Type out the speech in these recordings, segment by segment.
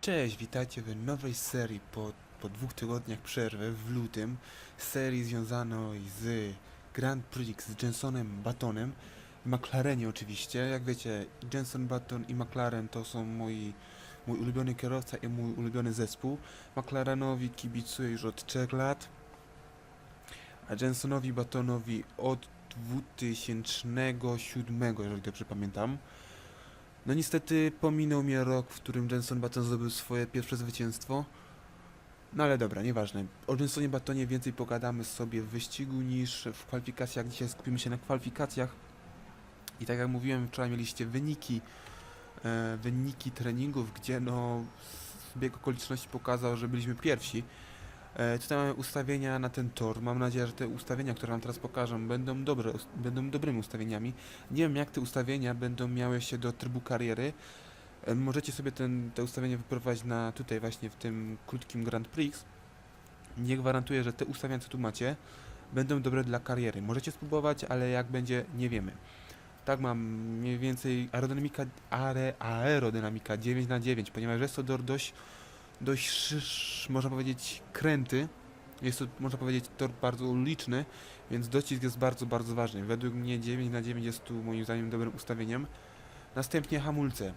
Cześć, witajcie w nowej serii po, po dwóch tygodniach przerwy w lutym. Serii związanej z Grand Prix z Jensonem Buttonem. W McLarenie oczywiście. Jak wiecie, Jenson Button i McLaren to są moi, mój ulubiony kierowca i mój ulubiony zespół. McLarenowi kibicuję już od 3 lat, a Jensonowi Buttonowi od 2007, jeżeli dobrze pamiętam. No niestety pominął mnie rok, w którym Jenson Button zdobył swoje pierwsze zwycięstwo. No ale dobra, nieważne. O Jensonie Buttonie więcej pogadamy sobie w wyścigu niż w kwalifikacjach. Dzisiaj skupimy się na kwalifikacjach. I tak jak mówiłem, wczoraj mieliście wyniki, e, wyniki treningów, gdzie no zbieg okoliczności pokazał, że byliśmy pierwsi. E, tutaj mamy ustawienia na ten tor. Mam nadzieję, że te ustawienia, które wam teraz pokażę, będą dobre, będą dobrymi ustawieniami. Nie wiem, jak te ustawienia będą miały się do trybu kariery. E, Możecie sobie ten, te ustawienia wyprowadzić na tutaj właśnie w tym krótkim Grand Prix. Nie gwarantuję, że te ustawienia, co tu macie, będą dobre dla kariery. Możecie spróbować, ale jak będzie, nie wiemy. Tak mam mniej więcej aerodynamika, aerodynamika 9 na 9, ponieważ jest to dość, dość można powiedzieć, kręty. Jest to, można powiedzieć, tor bardzo uliczny, więc docisk jest bardzo, bardzo ważny. Według mnie 9 na 9 jest tu moim zdaniem dobrym ustawieniem. Następnie hamulce.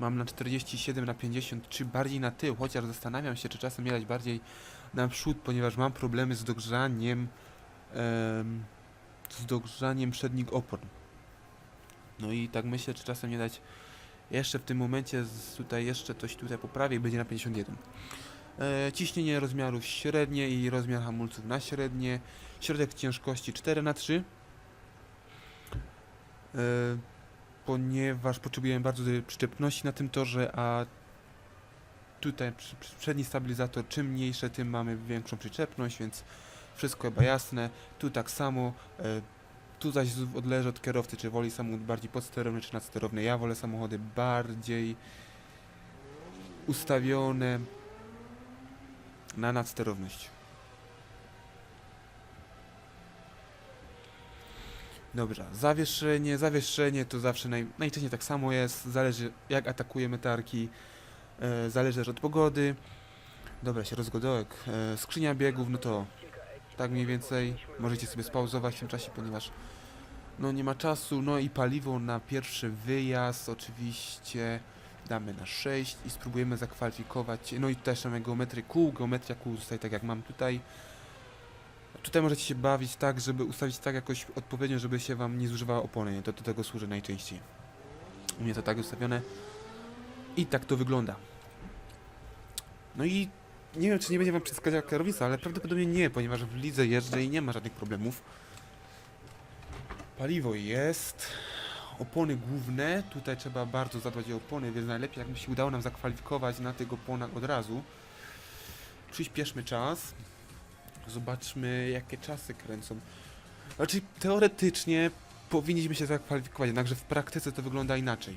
Mam na 47 na 50, czy bardziej na tył, chociaż zastanawiam się, czy czasem jechać bardziej na przód, ponieważ mam problemy z dogrzaniem em, z dogrzaniem przednich opon. No i tak myślę, czy czasem nie dać jeszcze w tym momencie tutaj jeszcze coś tutaj poprawię i będzie na 51. E, ciśnienie rozmiarów średnie i rozmiar hamulców na średnie. Środek ciężkości 4 na 3 e, ponieważ potrzebujemy bardzo dużej przyczepności na tym torze, a tutaj przedni stabilizator czym mniejsze, tym mamy większą przyczepność, więc wszystko chyba jasne. Tu tak samo. E, tu zaś odleży od kierowcy, czy woli samochód bardziej podsterowny, czy nadsterowny. Ja wolę samochody bardziej ustawione na nadsterowność. Dobra, zawieszenie, zawieszenie to zawsze naj, najczęściej tak samo jest, zależy jak atakujemy tarki, e, zależy też od pogody. Dobra, się rozgodołek. E, skrzynia biegów, no to tak mniej więcej możecie sobie spauzować w tym czasie, ponieważ no nie ma czasu, no i paliwo na pierwszy wyjazd oczywiście damy na 6 i spróbujemy zakwalifikować, no i też mamy geometrię kół, geometria kół zostaje tak jak mam tutaj. Tutaj możecie się bawić tak, żeby ustawić tak jakoś odpowiednio, żeby się wam nie zużywała opony, to do tego służy najczęściej. U mnie to tak ustawione i tak to wygląda. No i nie wiem, czy nie będzie wam przeszkadzała kierownica, ale prawdopodobnie nie, ponieważ w lidze jeżdżę i nie ma żadnych problemów. Paliwo jest. Opony główne. Tutaj trzeba bardzo zadbać o opony, więc najlepiej jakby się udało nam zakwalifikować na tych oponach od razu. Przyspieszmy czas. Zobaczmy, jakie czasy kręcą. Znaczy, teoretycznie powinniśmy się zakwalifikować, jednakże w praktyce to wygląda inaczej.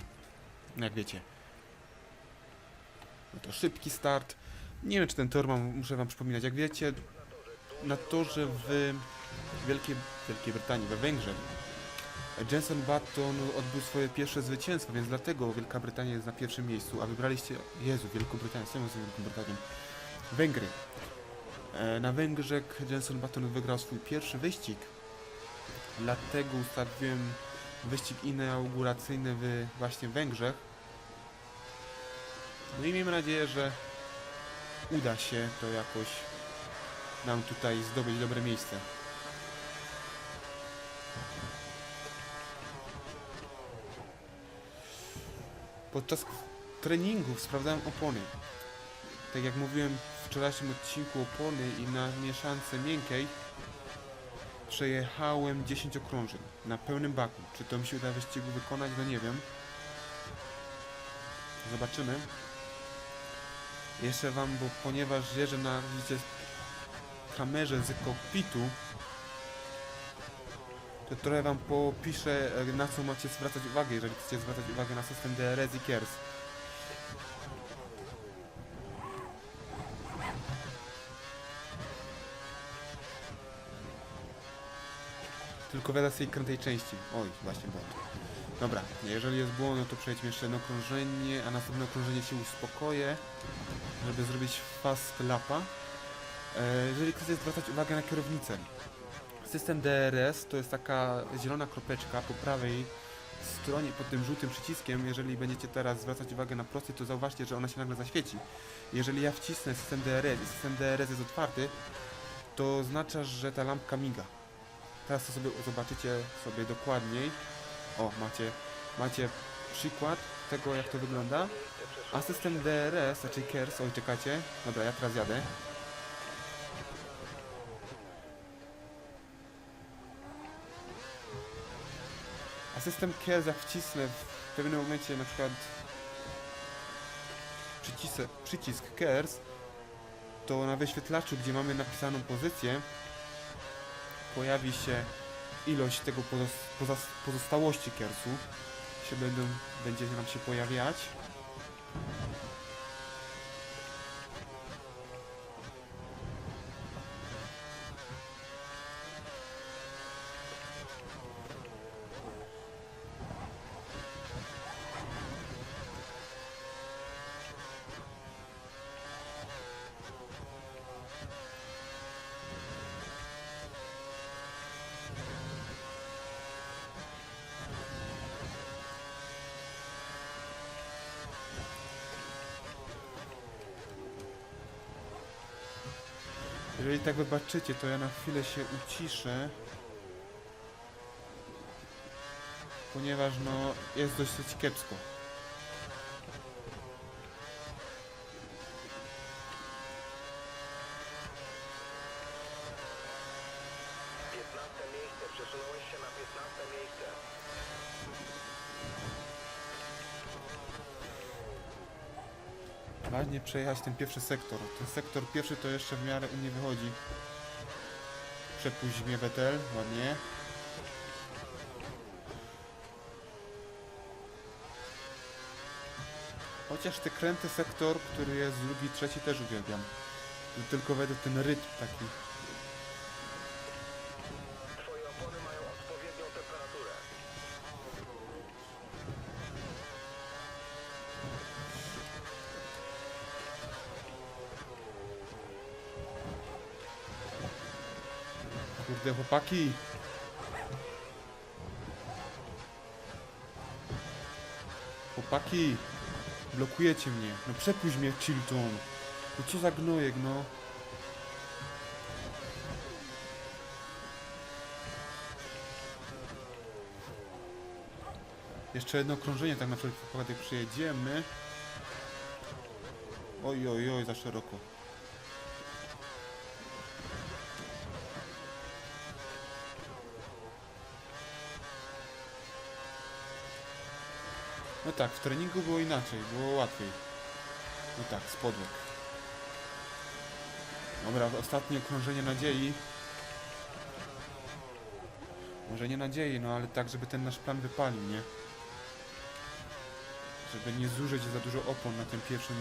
Jak wiecie. No to szybki start. Nie wiem, czy ten tor mam, muszę wam przypominać. Jak wiecie, na torze w Wielkiej, Wielkiej Brytanii, we Węgrzech, Jenson Button odbył swoje pierwsze zwycięstwo, więc dlatego Wielka Brytania jest na pierwszym miejscu, a wybraliście... Jezu, Wielką Brytanię, co z Wielką Brytanią? Węgry. E, Na Węgrzech Jenson Button wygrał swój pierwszy wyścig, dlatego ustawiłem wyścig inauguracyjny w właśnie Węgrzech. No i miejmy nadzieję, że uda się to jakoś nam tutaj zdobyć dobre miejsce. Podczas treningów sprawdzałem opony. Tak jak mówiłem w wczorajszym odcinku opony i na mieszance miękkiej przejechałem 10 okrążeń na pełnym baku. Czy to mi się uda wyścigu wykonać? No nie wiem. Zobaczymy. Jeszcze wam, bo ponieważ jeżdżę na widzicie, kamerze z kokpitu, to trochę wam popiszę, na co macie zwracać uwagę, jeżeli chcecie zwracać uwagę na system DRS i KERS. Tylko wiada z tej krętej części. Oj, właśnie błąd. Dobra, jeżeli jest błąd, no to przejdźmy jeszcze jedno okrążenie, a następne okrążenie się uspokoję, żeby zrobić fast lapa. E, jeżeli chcecie zwracać uwagę na kierownicę, system DRS to jest taka zielona kropeczka po prawej stronie, pod tym żółtym przyciskiem. Jeżeli będziecie teraz zwracać uwagę na prosty, to zauważcie, że ona się nagle zaświeci. Jeżeli ja wcisnę system DRS i system DRS jest otwarty, to oznacza, że ta lampka miga. Teraz to sobie zobaczycie sobie dokładniej. O, macie, macie przykład tego, jak to wygląda. A system DRS, raczej KERS, oj czekacie. Dobra, ja teraz jadę. A system KERS, jak wcisnę w pewnym momencie na przykład przycisę, przycisk KERS, to na wyświetlaczu, gdzie mamy napisaną pozycję, pojawi się ilość tego pozostałości kiersu się będą, będzie nam się pojawiać. Jeżeli tak wybaczycie, to ja na chwilę się uciszę. Ponieważ no jest dosyć kiepsko. Piętnaste miejsce, przesunąłeś się na piętnaste miejsce. Ważnie przejechać ten pierwszy sektor. Ten sektor pierwszy to jeszcze w miarę u mnie wychodzi. Przepuść mnie Betel, ładnie. Chociaż te kręty sektor, który jest drugi, trzeci też uwielbiam. Tylko według ten rytm taki. Kurde chłopaki! Chłopaki! Blokujecie mnie. No przepuść mnie, Chilton. No co za gnojek, no. Jeszcze jedno okrążenie tak na wszelki wypadek przyjedziemy. Oj, oj, oj, za szeroko. No tak, w treningu było inaczej, było łatwiej. No tak, spodłek. Dobra, ostatnie okrążenie nadziei. Może nie nadziei, no ale tak, żeby ten nasz plan wypalił, nie? Żeby nie zużyć za dużo opon na tym pierwszym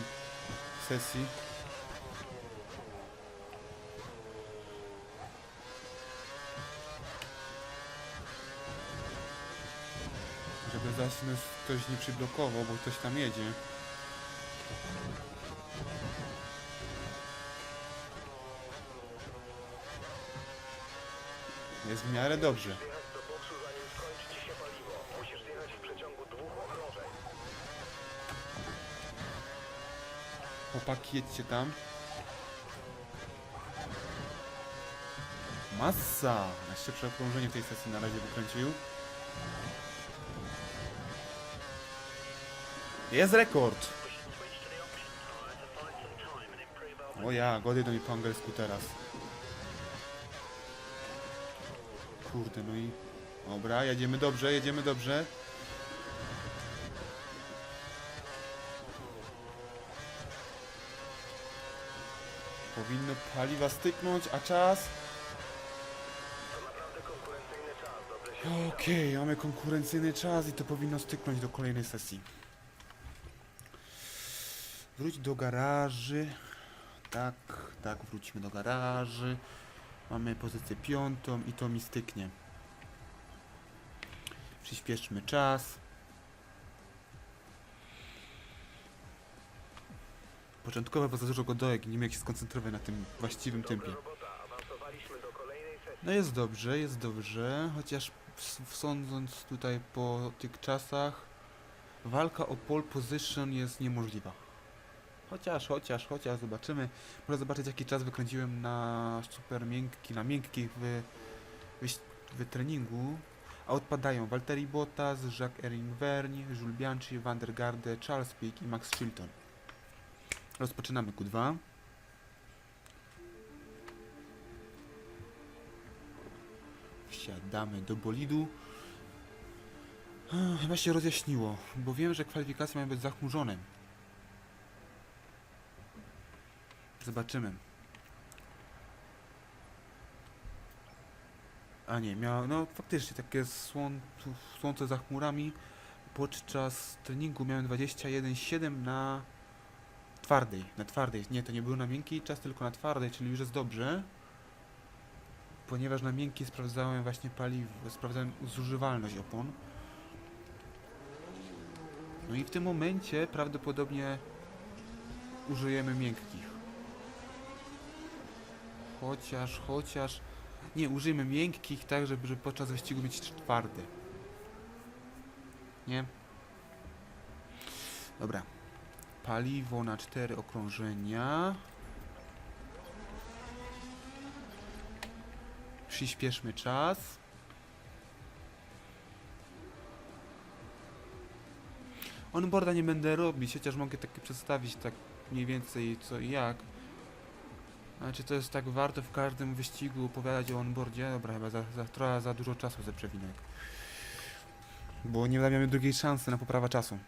sesji. Zaś nas ktoś nie przyblokował, bo ktoś tam jedzie. Jest w miarę dobrze. Chłopaki, jedźcie tam. Massa! Najszybsze okrążenie w tej sesji na razie wykręcił. Jest rekord! O ja, gody do mi po angielsku teraz. Kurde, no i... Dobra, jedziemy dobrze, jedziemy dobrze. Powinno paliwa styknąć, a czas... Okej, mamy konkurencyjny czas i to powinno styknąć do kolejnej sesji. Wróć do garaży. Tak, tak, wróćmy do garaży. Mamy pozycję piątą i to mi styknie. Przyspieszmy czas. Początkowe bardzo dużo godołek, nie wiem jak się skoncentrować na tym właściwym tempie. No jest dobrze, jest dobrze, chociaż sądząc tutaj po tych czasach, walka o pole position jest niemożliwa. Chociaż, chociaż, chociaż, zobaczymy. Może zobaczyć jaki czas wykręciłem na super miękki, na miękkich w, w, w treningu. A odpadają Valtteri Bottas, Jacques-Erin Vergne, Jules Bianchi, Van Charles Pic i Max Chilton. Rozpoczynamy Q2. Wsiadamy do bolidu. Chyba się rozjaśniło, bo wiem, że kwalifikacje mają być zachmurzone. Zobaczymy. A nie, miał, no faktycznie takie słońce za chmurami. Podczas treningu miałem 21,7 na twardej, na twardej. Nie, to nie był na miękki czas, tylko na twardej, czyli już jest dobrze. Ponieważ na miękkiej sprawdzałem właśnie paliwo, sprawdzałem zużywalność opon. No i w tym momencie prawdopodobnie użyjemy miękkich. Chociaż, chociaż... Nie, użyjemy miękkich tak, żeby, żeby podczas wyścigu mieć twarde. Nie? Dobra. Paliwo na cztery okrążenia. Przyspieszmy czas. Onboarda nie będę robić, chociaż mogę takie przedstawić tak mniej więcej co i jak. Czy to jest tak warto w każdym wyścigu opowiadać o onboardzie? Dobra, chyba za, za, trochę za dużo czasu ze przewinek. Bo nie damy drugiej szansy na poprawę czasu.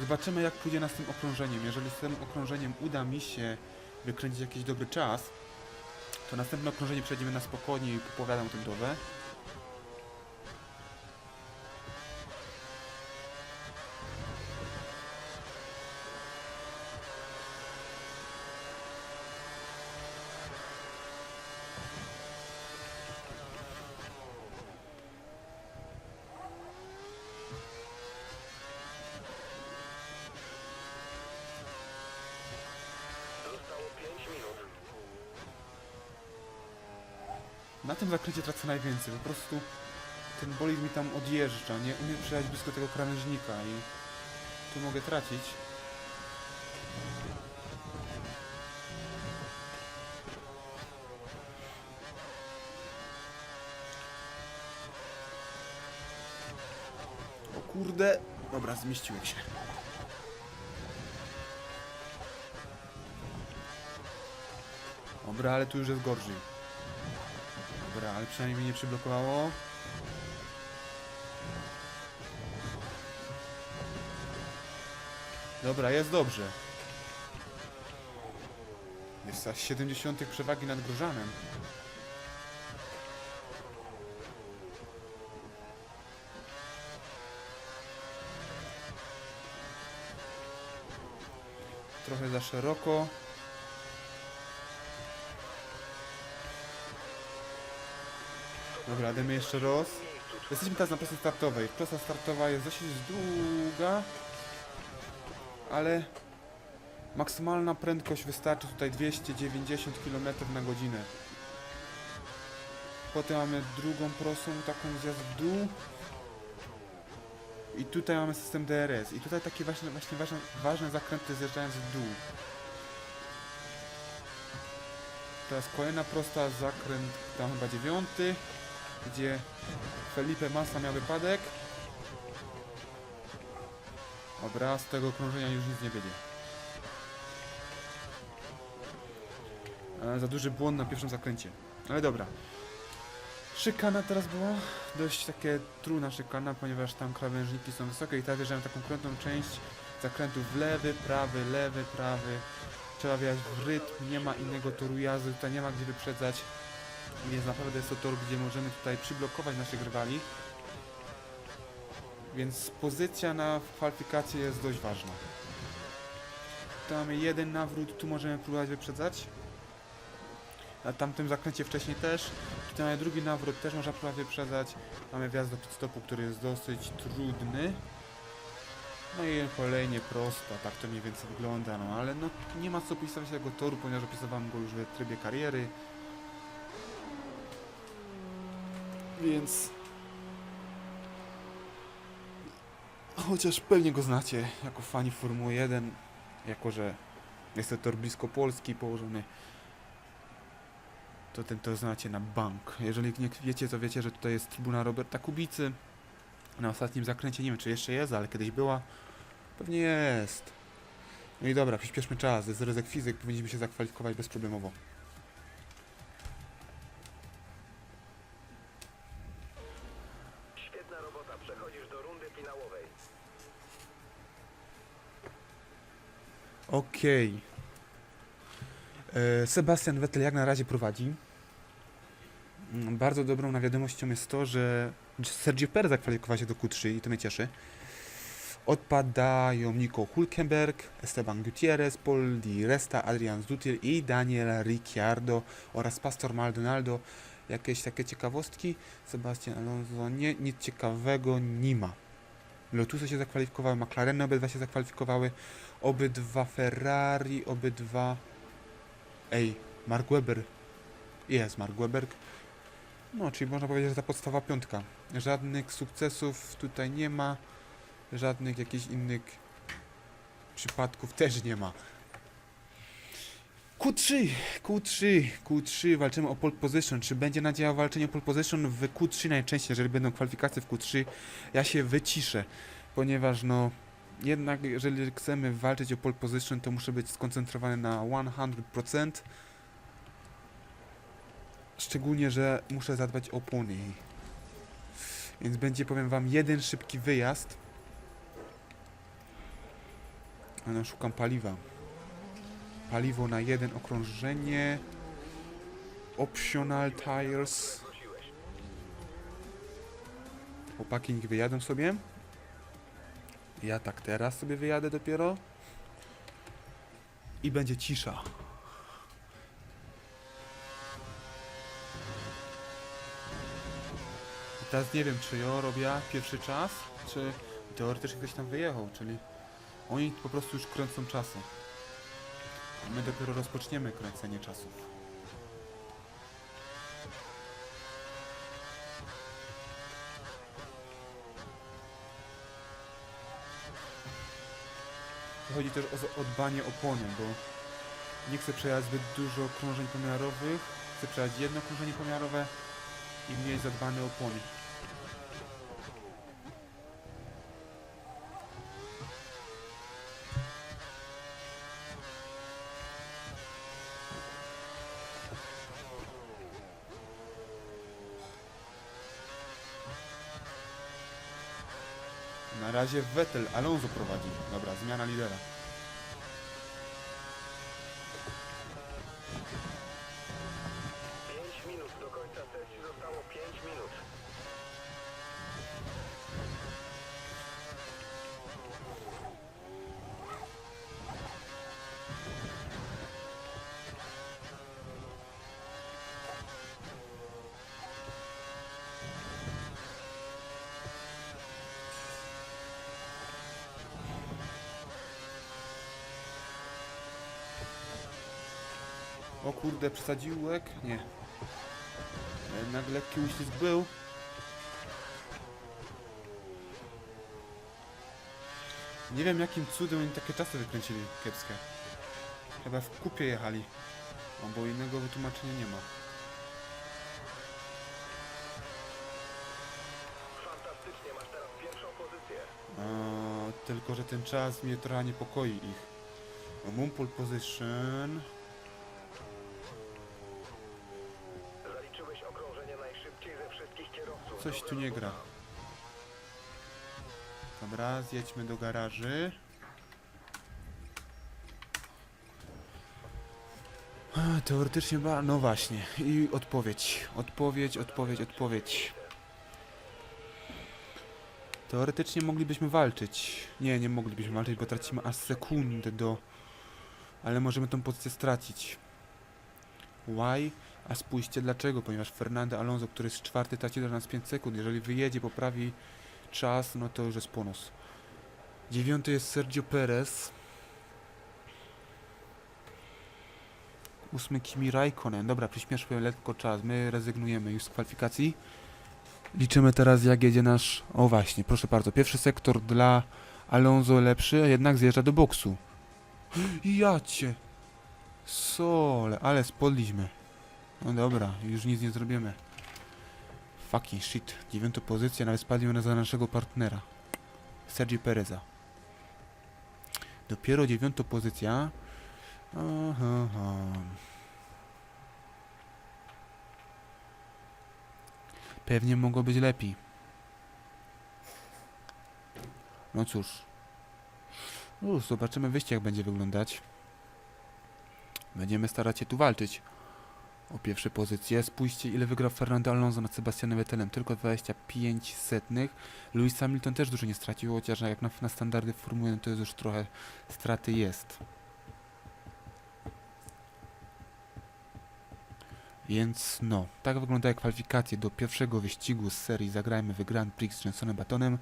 Zobaczymy jak pójdzie nas tym okrążeniem. Jeżeli z tym okrążeniem uda mi się wykręcić jakiś dobry czas, to następne okrążenie przejdziemy na spokojnie i popowiadam o tym. Na tym zakręcie tracę najwięcej. Po prostu ten bolid mi tam odjeżdża. Nie umiem przejechać blisko tego krawężnika i tu mogę tracić. O kurde. Dobra, zmieściłem się. Dobra, ale tu już jest gorzej. Dobra, ale przynajmniej mnie nie przyblokowało. Dobra, jest dobrze. Jest aż 70 przewagi nad Grużanem. Trochę za szeroko. Dobra, damy jeszcze raz. Jesteśmy teraz na prostej startowej. Prosta startowa jest dosyć długa, ale maksymalna prędkość wystarczy tutaj 290 km na godzinę. Potem mamy drugą prostą, taką zjazd w dół. I tutaj mamy system DRS. I tutaj takie właśnie, właśnie ważne, ważne zakręty zjeżdżając w dół. Teraz kolejna prosta, zakręt tam chyba dziewiąty, gdzie Felipe Massa miał wypadek. Dobra, z tego okrążenia już nic nie będzie. E, za duży błąd na pierwszym zakręcie. Ale dobra. Szykana teraz była. Dość takie trudna szykana, ponieważ tam krawężniki są wysokie i teraz wjeżdżałem taką krętą część zakrętów w lewy, prawy, lewy, prawy. Trzeba wjechać w rytm, nie ma innego toru jazdy, tutaj nie ma gdzie wyprzedzać. Więc naprawdę jest to tor, gdzie możemy tutaj przyblokować naszych rywali. Więc pozycja na kwalifikację jest dość ważna. Tu mamy jeden nawrót, tu możemy próbować wyprzedzać. Na tamtym zakręcie wcześniej też. Tutaj mamy drugi nawrót, też można prawie wyprzedzać. Mamy wjazd do pitstopu, który jest dosyć trudny. No i kolejnie prosto, tak to mniej więcej wygląda, no ale no nie ma co opisywać tego toru, ponieważ opisywałem go już w trybie kariery. Więc... Chociaż pewnie go znacie jako fani Formuły 1, jako że jest to tor blisko Polski położony, to ten tor znacie na bank. Jeżeli nie wiecie, to wiecie, że tutaj jest tribuna Roberta Kubicy. Na ostatnim zakręcie, nie wiem czy jeszcze jest, ale kiedyś była. Pewnie jest. No i dobra, przyspieszmy czas. Jest ryzyk fizyk, powinniśmy się zakwalifikować bezproblemowo. Okej. E, Sebastian Vettel jak na razie prowadzi. Mm, Bardzo dobrą wiadomością jest to, że Sergio Perez zakwalifikował się do Q3 i to mnie cieszy. Odpadają Nico Hulkenberg, Esteban Gutierrez, Paul Di Resta, Adrian Zutil i Daniel Ricciardo oraz Pastor Maldonado. Jakieś takie ciekawostki? Sebastian Alonso nie, nic ciekawego nie ma. Lotusy się zakwalifikowały, McLareny obydwa się zakwalifikowały, obydwa Ferrari, obydwa... Ej, Mark Webber. Jest Mark Webber. No, czyli można powiedzieć, że ta podstawa piątka. Żadnych sukcesów tutaj nie ma. Żadnych jakichś innych przypadków też nie ma. Q3, Q3, Q3, walczymy o pole position. Czy będzie nadzieja o walczenie o pole position w Q3 najczęściej, jeżeli będą kwalifikacje w Q3? Ja się wyciszę, ponieważ no, jednak jeżeli chcemy walczyć o pole position, to muszę być skoncentrowany na 100%. Szczególnie, że muszę zadbać o opony. Więc będzie, powiem wam, jeden szybki wyjazd. No, szukam paliwa. Paliwo na jeden okrążenie. Optional tires. Chłopaki niech wyjadą sobie. Ja tak teraz sobie wyjadę dopiero. I będzie cisza. Teraz nie wiem, czy ja robię pierwszy czas, czy teoretycznie ktoś tam wyjechał, czyli oni po prostu już kręcą czasy. My dopiero rozpoczniemy kręcenie czasów. Chodzi też o o dbanie o bo nie chcę przejechać zbyt dużo okrążeń pomiarowych, chcę przejechać jedno okrążenie pomiarowe i mieć zadbane opony. Na razie Vettel, Alonso prowadzi. Dobra, zmiana lidera. O kurde, przesadziłek? Nie. Jednak lekki uścisk był. Nie wiem jakim cudem oni takie czasy wykręcili kiepskie. Chyba w kupie jechali. O, bo innego wytłumaczenia nie ma. Fantastycznie, masz teraz pierwszą pozycję. Tylko, że ten czas mnie trochę niepokoi ich. Pole position. Coś tu nie gra. Dobra, zjedźmy do garaży. Teoretycznie ba... No właśnie. I odpowiedź. Odpowiedź, odpowiedź, odpowiedź. Teoretycznie moglibyśmy walczyć. Nie, nie moglibyśmy walczyć, bo tracimy aż sekundę do... Ale możemy tą pozycję stracić. Why? A spójrzcie dlaczego, ponieważ Fernando Alonso, który jest czwarty, traci do nas 5 sekund. Jeżeli wyjedzie, poprawi czas, no to już jest bonus. Dziewiąty jest Sergio Perez. Ósmy Kimi Raikkonen. Dobra, przyspieszmy lekko czas. My rezygnujemy już z kwalifikacji. Liczymy teraz jak jedzie nasz... O właśnie, proszę bardzo. Pierwszy sektor dla Alonso lepszy, a jednak zjeżdża do boksu. Jacie! Sole, ale spodliśmy. No dobra, już nic nie zrobimy. Fucking shit. Dziewiąta pozycja, nawet spadliśmy za naszego partnera. Sergio Pereza. Dopiero dziewiąta pozycja. Aha, aha. Pewnie mogło być lepiej. No cóż. Już, zobaczymy wyjście jak będzie wyglądać. Będziemy starać się tu walczyć o pierwsze pozycje. Spójrzcie ile wygrał Fernando Alonso nad Sebastianem Vettelem. Tylko 25 setnych. Lewis Hamilton też dużo nie stracił, chociaż jak na, na standardy Formuły to już trochę straty jest. Więc no, tak wyglądają kwalifikacje do pierwszego wyścigu z serii Zagrajmy w Grand Prix z Jensonem Batonem.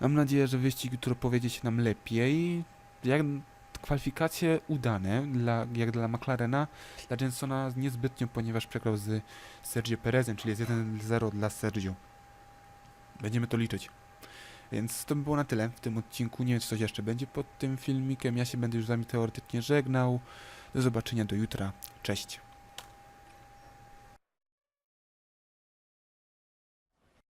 Mam nadzieję, że wyścig jutro powiedzie się nam lepiej. Jak kwalifikacje udane, dla, jak dla McLarena, dla Jensona niezbytnio, ponieważ przegrał z Sergio Perezem, czyli jest 1-0 dla Sergio. Będziemy to liczyć. Więc to by było na tyle w tym odcinku. Nie wiem, czy coś jeszcze będzie pod tym filmikiem. Ja się będę już z wami teoretycznie żegnał. Do zobaczenia do jutra. Cześć.